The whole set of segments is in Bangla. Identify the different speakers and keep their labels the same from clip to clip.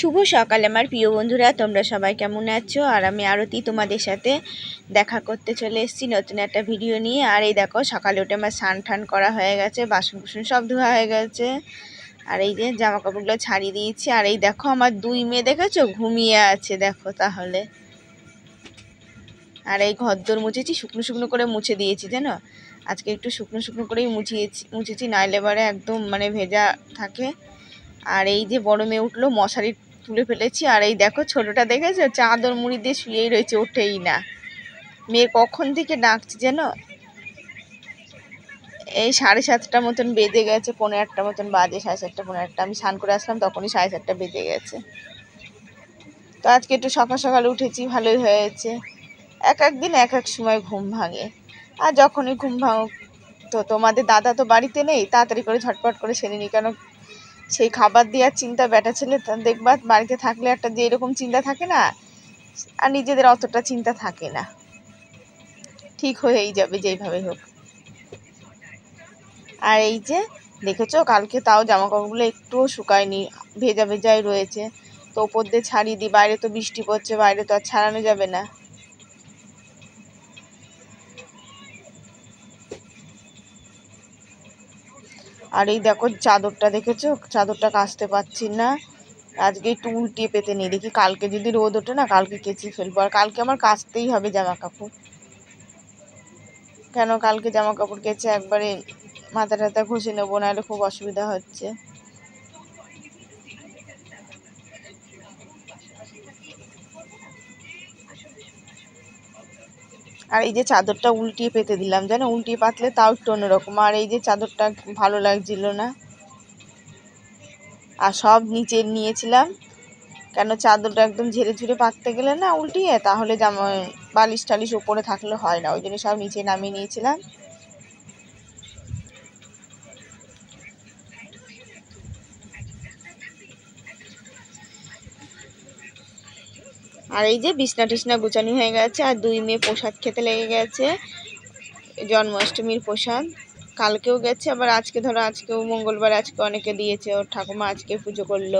Speaker 1: শুভ সকাল আমার প্রিয় বন্ধুরা, তোমরা সবাই কেমন আছো? আর আমি আরতি তোমাদের সাথে দেখা করতে চলে এসেছি নতুন একটা ভিডিও নিয়ে। আর এই দেখো, সকালে উঠে আমার স্নান টান করা হয়ে গেছে বাসন কুসন সব ধোয়া হয়ে গেছে। আর এই যে জামা কাপড়গুলো ছাড়িয়ে দিয়েছি। আর এই দেখো, আমার দুই মেয়ে দেখেছ? ঘুমিয়ে আছে, দেখো তাহলে। আর এই ঘরদোর মুছেছি, শুকনো শুকনো করে মুছে দিয়েছি, জানো? আজকে একটু শুকনো শুকনো করেই মুছিয়েছি, মুছেছি, নাইলে এবারে একদম মানে ভেজা থাকে। আর এই যে বড় মেয়ে উঠল মশারি তুলে ফেলেছি। আর এই দেখো ছোটটা দেখেছ? চাদর মুড়ি দিয়ে শুয়েই রয়েছে, ওঠেই না। মেয়ে কখন থেকে ডাকছে যেন এই সাড়ে সাতটা মতন বেজে গেছে পনেরো আটটা মতন বাজে, সাড়ে সাতটা পনেরো আটটা। আমি স্নান করে আসলাম, তখনই সাড়ে সাতটা বেজে গেছে। তো আজকে একটু সকাল সকাল উঠেছি, ভালোই হয়েছে। এক এক দিন এক এক সময় ঘুম ভাঙে। আর যখনই ঘুম ভাঙ তো তোমাদের দাদা তো বাড়িতে নেই, তাড়াতাড়ি করে ঝটপট করে সেরে নিই, কেন সেই খাবার দেওয়ার চিন্তা বেটা ছেলে দেখবা বাড়িতে থাকলে একটা যে এরকম চিন্তা থাকে না, আর নিজেদের অতটা চিন্তা থাকে না। ঠিক হয়েই যাবে যেইভাবে হোক। আর এই যে দেখেছ, কালকে তাও জামা কাপড়গুলো একটুও শুকায়নি, ভেজা ভেজাই রয়েছে। তো ওপর দিয়ে ছাড়িয়ে দিই, বাইরে তো বৃষ্টি পড়ছে, বাইরে তো আর ছাড়ানো যাবে না। আর এই দেখো চাদরটা দেখেছ? চাদরটা কাচতে পারছি না। আজকে একটু উল্টিয়ে পেতে নেই। দেখি কালকে যদি রোদ ওঠে না, কালকে কেচে ফেলব। আর কালকে আমার কাচতেই হবে জামা কাপড় কেন কালকে জামা কাপড় কেচে একবারে মাথা টাথা ঘষে নেব? নাহলে খুব অসুবিধা হচ্ছে। আর এই যে চাদরটা উল্টিয়ে পেতে দিলাম, জানো? উল্টিয়ে পাতলে তাও একটু অন্যরকম। আর এই যে চাদরটা ভালো লাগছিল না। আর সব নিচে নিয়েছিলাম। কেন চাদরটা একদম ঝেড়ে ঝুড়ে পাততে গেলে না উল্টিয়ে, তাহলে জামা বালিশ টালিশ উপরে থাকলে হয় না। ওই জন্য সব নিচে নামিয়ে নিয়েছিলাম। আর এই যে বিছনা টিসনা গুছানি হয়ে গেছে, আর দুই মেয়ে প্রসাদ খেতে লেগে গেছে। জন্মাষ্টমীর প্রসাদ। কালকেও গেছে, আবার আজকে ধরো, আজকেও মঙ্গলবার, আজকে অনেকে দিয়েছে, ওর ঠাকুমা আজকে পুজো করল।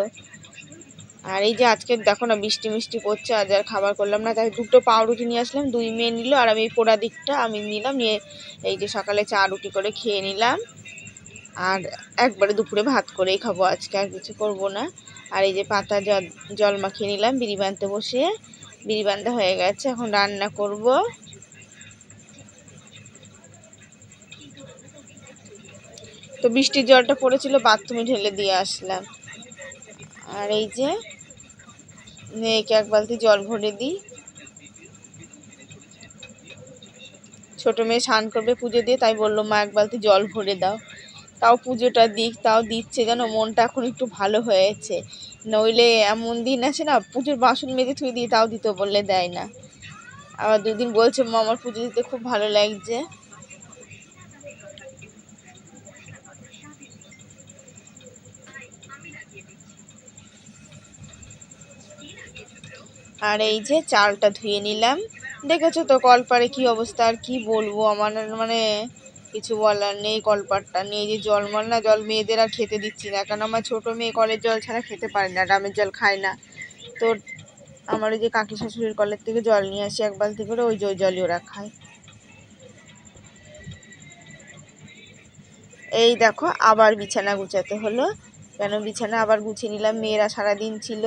Speaker 1: আর এই যে আজকে দেখো না বৃষ্টি মিষ্টি পড়ছে আজ আর খাবার করলাম না। তাই দুটো পাউরুটি নিয়ে আসলাম, দুই মেয়ে নিল, আর আমি পোড়া দিকটা আমি নিলাম, নিয়ে এই যে সকালে চা রুটি করে খেয়ে নিলাম। আর একবারে দুপুরে ভাত করেই খাব আজকে, আর কিছু করব না। আর এই যে পাতা জল জল মাখিয়ে নিলাম, বিড়ি বানতে বসিয়ে। বিড়ি বান্ধা হয়ে গেছে, এখন রান্না করব। তো বৃষ্টির জলটা পড়েছিল, বাথরুমে ঢেলে দিয়ে আসলাম। আর এই যে মেয়েকে এক বালতি জল ভরে দিই। ছোট মেয়ে স্নান করবে পুজো দিয়ে, তাই বলল, মা, এক বালতি জল ভরে দাও। তাও পুজোটা দিক, তাও দিচ্ছে, যেন মনটা এখন একটু ভালো হয়েছে। নইলে এমন দিন আছে না, পুজোর বাসন মেজে থুয়ে দিয়ে তাও দিতে বললে দেয় না। আবার দুদিন বলছে, মা, আমার পুজো দিতে খুব ভালো লাগছে। আর এই যে চালটা ধুয়ে নিলাম। দেখেছ তো, কলপারে কি অবস্থা, আর কি বলব? আমার মানে কিছু বলার নেই কলপারটা নিয়ে যে জল মল না, জল মেয়েদের আর খেতে দিচ্ছি না। কারণ আমার ছোটো মেয়ে কলের জল ছাড়া খেতে পারে না ডামের জল খায় না। তো আমার ওই যে কাকি শাশুড়ির কলের থেকে জল নিয়ে আসি, এক বালতি করে ওই ওই জলই ওরা খায়। এই দেখো, আবার বিছানা গুছাতে হলো। কেন বিছানা? আবার গুছিয়ে নিলাম, মেয়েরা সারাদিন ছিল।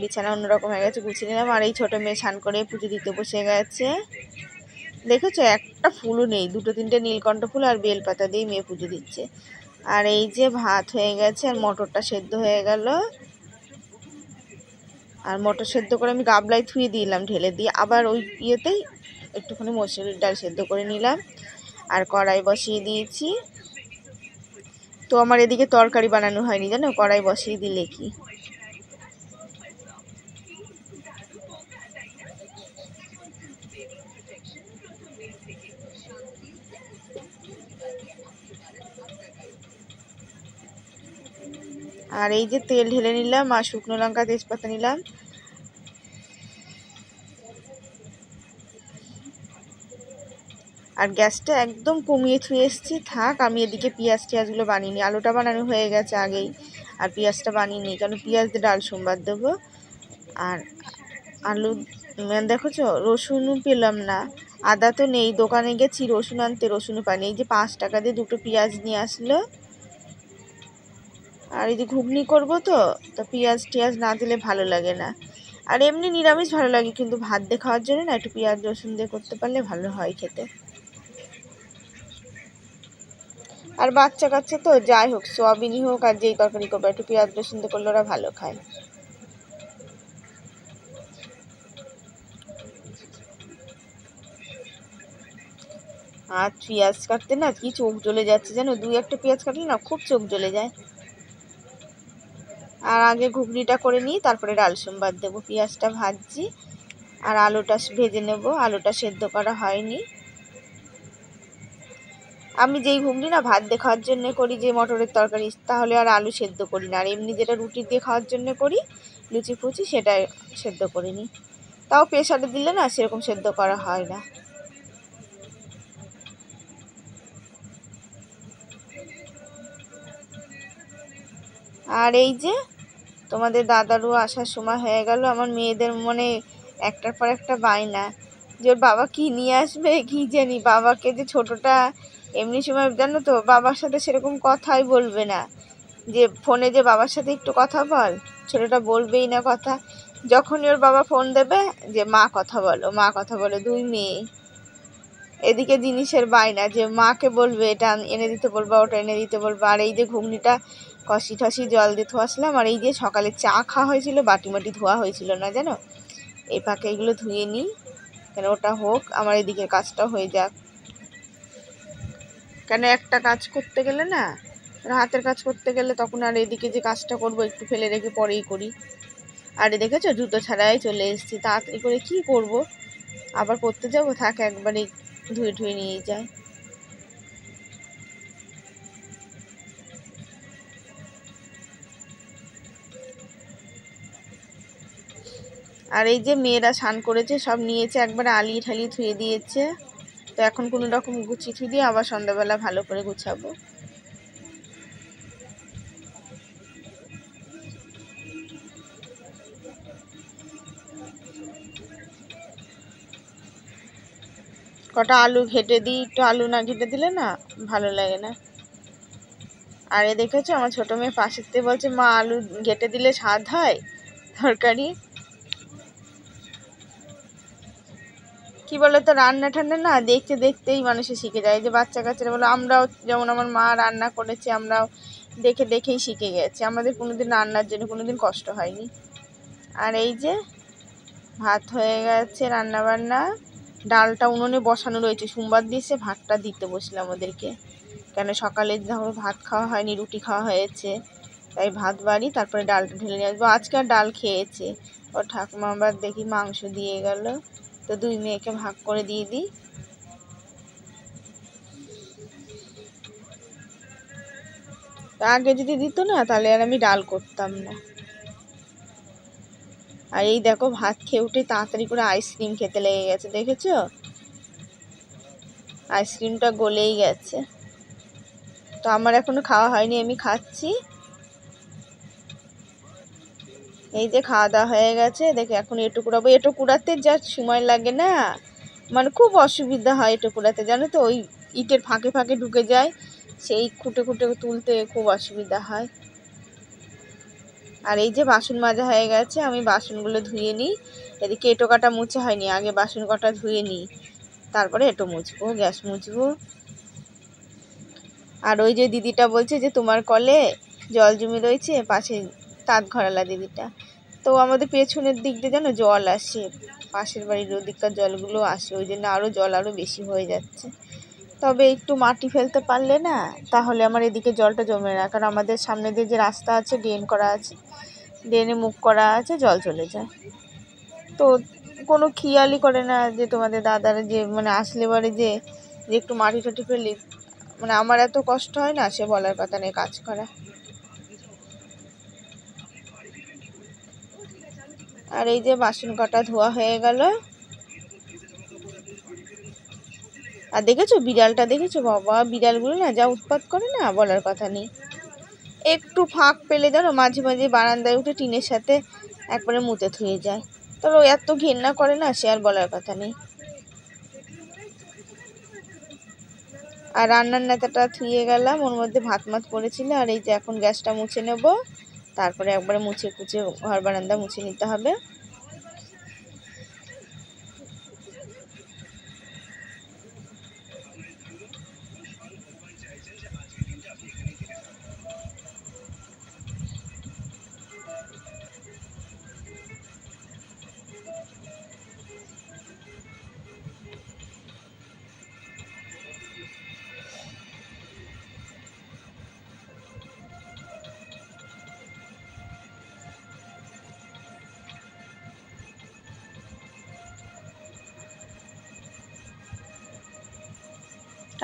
Speaker 1: বিছানা অন্যরকম হয়ে গেছে, গুছিয়ে নিলাম। আর এই ছোটো মেয়ে স্নান করে পুজো দিতে বসে গেছে। দেখেছ, একটা ফুলও নেই। দুটো তিনটে নীলকণ্ঠ ফুল আর বেলপাতা দিয়ে মেয়ে পুজো দিচ্ছে। আর এই যে ভাত হয়ে গেছে, আর মটরটা সেদ্ধ হয়ে গেল। আর মটর সেদ্ধ করে আমি গাবলায় থুয়ে দিলাম ঢেলে দিয়ে। আবার ওই ইয়েতেই একটুখানি মসুরির ডাল সেদ্ধ করে নিলাম। আর কড়াই বসিয়ে দিয়েছি। তো আমার এদিকে তরকারি বানানো হয়নি জানো? কড়াই বসিয়ে দিলে কি? আর এই যে তেল ঢেলে নিলাম আর শুকনো লঙ্কা, তেজপাতা নিলাম। আর গ্যাসটা একদম কমিয়ে থুয়ে এসেছি। থাক, আমি এদিকে পেঁয়াজ টিয়াজগুলো বানিয়ে নিই আলুটা বানানো হয়ে গেছে আগেই, আর পেঁয়াজটা বানিয়ে নিই কারণ পেঁয়াজ দিয়ে ডাল সোমবার দেবো। আর আলু মানে দেখেছ রসুনও পেলাম না। আদা তো নেই, দোকানে গেছি, রসুন আনতে রসুনও পাইনি। এই যে পাঁচ টাকা দিয়ে দুটো পেঁয়াজ নিয়ে আসলো। আর এই যে ঘুগনি করব তো তো পেঁয়াজ টিয়াজ না দিলে ভালো লাগে না। আর এমনি নিরামিষ ভালো লাগে, কিন্তু ভাত দিয়ে খাওয়ার জন্য না একটু পেঁয়াজ রসুন দিয়ে করতে পারলে ভালো হয় খেতে। আর বাচ্চা কাচ্চা তো, যাই হোক, সোয়াবিনই হোক আর যেই তরকারি করব, একটু পেঁয়াজ রসুন দিয়ে করলে ওরা ভালো খায়। আর পেঁয়াজ কাটতে না কি চোখ জ্বলে যাচ্ছে জানো? দুই একটা পেঁয়াজ কাটলে না খুব চোখ জ্বলে যায়। আর আগে ঘুগনিটা করে নিই, তারপরে ডাল সোমবার দেবো, পেঁয়াজটা ভাজছি আর আলুটা ভেজে নেব, আলুটা সেদ্ধ করা হয়নি। আমি যেই ঘুগনি না ভাত দিয়ে খাওয়ার জন্য করি, যে মটরের তরকারি, তাহলে আর আলু সেদ্ধ করি না। আর এমনি যেটা রুটি দিয়ে খাওয়ার জন্য করি, লুচি ফুচি সেটা সেদ্ধ করে নিই। তাও প্রেশারে দিলে না সেরকম সেদ্ধ করা হয় না। আর এই যে তোমাদের দাদারও আসার সময় হয়ে গেল, আমার মেয়েদের মনে একটার পর একটা বায়না যে ওর বাবা কী নিয়ে আসবে, কী জানি, বাবাকে যে ছোটোটা এমনি সময়, জানো তো, বাবার সাথে সেরকম কথাই বলবে না। যে ফোনে যে বাবার সাথে একটু কথা বল, ছোটোটা বলবেই না কথা। যখনই ওর বাবা ফোন দেবে যে, মা কথা বলো, মা কথা বলো, দুই মেয়ে। এদিকে জিনিসের বায়না যে, মাকে বলবে, এটা এনে দিতে বলবা, ওটা এনে দিতে বলবা। আর এই যে ঘুগনিটা কষি ঠসি জল দিয়ে ধোয়াছিলাম আর এই যে সকালে চা খাওয়া হয়েছিল বাটি মাটি ধোয়া হয়েছিল না জানো? এই পাকে এগুলো ধুয়ে নিই, কেন ওটা হোক, আমার এদিকের কাজটা হয়ে যাক। কেন একটা কাজ করতে গেলে না হাতের কাজ করতে গেলে তখন আর এদিকে যে কাজটা করব একটু ফেলে রেখে পরেই করি। আর দেখেছ, জুতো ছাড়াই চলে এসেছি, তাড়াতাড়ি করে কি করব? আবার করতে যাব? থাক একবারে ধুয়ে ধুয়ে নিয়ে যায় আর এই যে মেয়েরা স্নান করেছে, সব নিয়েছে, একবার আলিয়ে ঠালিয়ে ধুয়ে দিয়েছে। তো এখন কোনো রকম গুছি থুই দিয়ে আবার সন্ধ্যাবেলা ভালো করে গুছাবো। কটা আলু ঘেটে দিই, একটু আলু না ঘেটে দিলে না ভালো লাগে না। আর এ দেখেছ, আমার ছোটো মেয়ে পাশের থেকে বলছে, মা, আলু ঘেটে দিলে স্বাদ হয়? তরকারি? কি বলো তো রান্না ঠান্না না দেখতে দেখতেই মানুষে শিখে যায়। যে বাচ্চা কাচ্চারা বলো, আমরাও যেমন আমার মা রান্না করেছে, আমরাও দেখে দেখেই শিখে গেছি। আমাদের কোনোদিন রান্নার জন্য কোনোদিন কষ্ট হয়নি। আর এই যে ভাত হয়ে গেছে রান্না বান্না ডালটা উনুনে বসানো রয়েছে, সোমবার দিয়েছে, ভাতটা দিতে বসলাম ওদেরকে। কেন সকালে যখন ভাত খাওয়া হয়নি, রুটি খাওয়া হয়েছে, তাই ভাত বাড়ি, তারপরে ডালটা ঢেলে নিয়ে আসব। আজকে ডাল খেয়েছে। ও ঠাকুমা আবার দেখি মাংস দিয়ে গেল। তো দুই মেয়েকে ভাগ করে দিয়ে দিই। আগে যদি দিত না, তাহলে আর আমি ডাল করতাম না। আর এই দেখো, ভাত খেয়ে উঠে তাড়াতাড়ি করে আইসক্রিম খেতে লেগে গেছে, দেখেছ? আইসক্রিমটা গলেই গেছে। তো আমার এখনও খাওয়া হয়নি, আমি খাচ্ছি। এই যে খাওয়া দাওয়া হয়ে গেছে, দেখে এখন এটু কুড়াবো। এটু কুড়াতে যা সময় লাগে না। মানে খুব অসুবিধা হয় এটু কুড়াতে, জানো তো? ওই ইটের ফাঁকে ফাঁকে ঢুকে যায়, সেই খুঁটে খুঁটে তুলতে খুব অসুবিধা হয়। আর এই যে বাসন মাজা হয়ে গেছে, আমি বাসনগুলো ধুয়ে নিই। এদিকে এটো কাটা মুছে হয়নি, আগে বাসন কটা ধুয়ে নিই। তারপরে এটো মুছবো, গ্যাস মুছবো। আর ওই যে দিদিটা বলছে যে, তোমার কলে জল জমে রয়েছে, পাশে তাঁত ঘরালা দিদিটা তো আমাদের পেছনের দিক দিয়ে যেন জল আসে, পাশের বাড়ির ওদিককার জলগুলো আসে, ওই জন্য আরও জল আরও বেশি হয়ে যাচ্ছে। তবে একটু মাটি ফেলতে পারলে না, তাহলে আমার এদিকে জলটা জমে না, কারণ আমাদের সামনে দিয়ে যে রাস্তা আছে, ড্রেন করা আছে, ড্রেনে মুখ করা আছে, জল চলে যায়। তো কোনো খেয়ালই করে না যে তোমাদের দাদার যে মানে আসলে বারে যে যে একটু মাটি টাটি ফেলি মানে আমার এত কষ্ট হয় না সে বলার কথা নেই কাজ করা। আর এই যে বাসন কটা ধোয়া হয়ে গেল। আর দেখেছ বিড়ালটা? দেখেছ? বাবা, বিড়ালগুলো না যা উৎপাত করে না, বলার কথা নেই। একটু ফাঁক পেলে জানো মাঝে মাঝে বারান্দায় উঠে টিনের সাথে একবারে মুতে থুয়ে যায়। ও এত ঘেন্না করে না, সে আর বলার কথা নেই। আর রান্নার নেতাটা থুয়ে গেলাম, ওর মধ্যে ভাত মাত পড়েছিল আর এই যে এখন গ্যাসটা মুছে নেব। তারপরে একবারে মুছে কুচে ঘর বারান্দা মুছে নিতে হবে।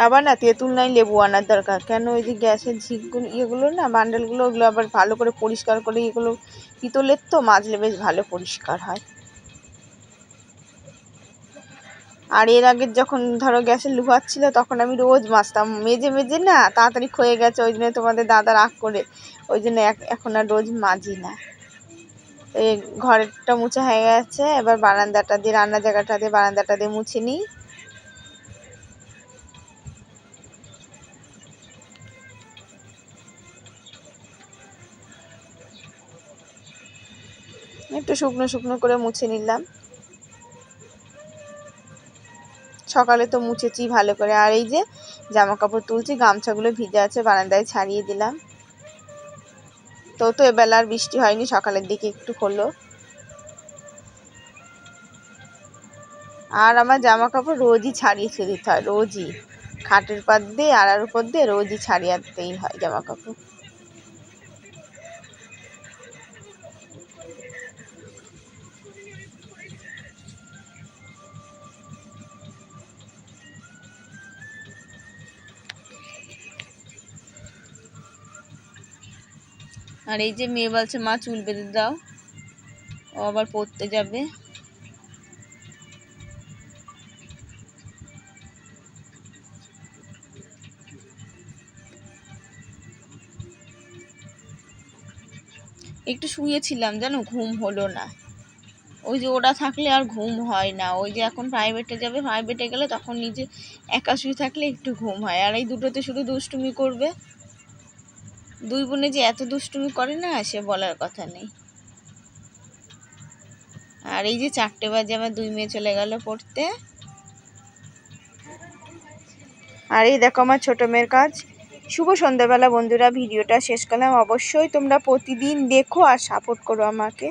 Speaker 1: আবার না তেঁতুল নাই, লেবু আনার দরকার। কেন ওই যে গ্যাসের ঝিকগুলো ইয়েগুলো না, বান্ডেলগুলো ওগুলো আবার ভালো করে পরিষ্কার করে এগুলো পিতলের তো মাজলে বেশ ভালো পরিষ্কার হয়। আর এর আগে যখন ধরো গ্যাসে লুহাচ্ছিল তখন আমি রোজ মাজতাম। মেজে মেজে না তাড়াতাড়ি ক্ষয়ে গেছে, ওই জন্য তোমাদের দাদা রাগ করে, ওই জন্য এখন আর রোজ মাজি না। এই ঘরেরটা মুছে হয়ে গেছে, এবার বারান্দাটা দিয়ে, রান্নার জায়গাটা দিয়ে বারান্দাটা দিয়ে মুছে নিই। একটু শুকনো শুকনো করে মুছে নিলাম। সকালে তো মুছেছি ভালো করে। আর এই যে জামা কাপড় তুলছি, গামছাগুলো ভিজে আছে, বারান্দায় ছাড়িয়ে দিলাম। তো তো এবেলা আর বৃষ্টি হয়নি, সকালের দিকে একটু হলো। আর আমার জামা কাপড় রোজই ছাড়িয়ে ছেড়ে দিতে হয়, রোজই। খাটের পাত দিয়ে, আড়ার উপর দিয়ে রোজই ছাড়িয়ে দিতেই হয় জামা কাপড় আর এই যে মেয়ে বলছে, মা, চুল বেঁধে দাও। ও আবার পড়তে যাবে। একটু শুয়েছিলাম, জানো, ঘুম হলো না। ওই যে ওরা থাকলে আর ঘুম হয় না। ওই যে এখন প্রাইভেটে যাবে প্রাইভেটে গেলে তখন নিজে একা শুয়ে থাকলে একটু ঘুম হয়। আর এই দুটোতে শুধু দুষ্টুমি করবে। দুই বোনে যে এত দুষ্টুমি করে না, সে বলার কথা নেই। আর এই যে চারটে বাজে আমার দুই মেয়ে চলে গেল পড়তে। আর এই দেখো আমার ছোট মেয়ের কাজ। শুভ সন্ধ্যাবেলা বন্ধুরা, ভিডিওটা শেষ করলাম। অবশ্যই তোমরা প্রতিদিন দেখো আর সাপোর্ট করো আমাকে।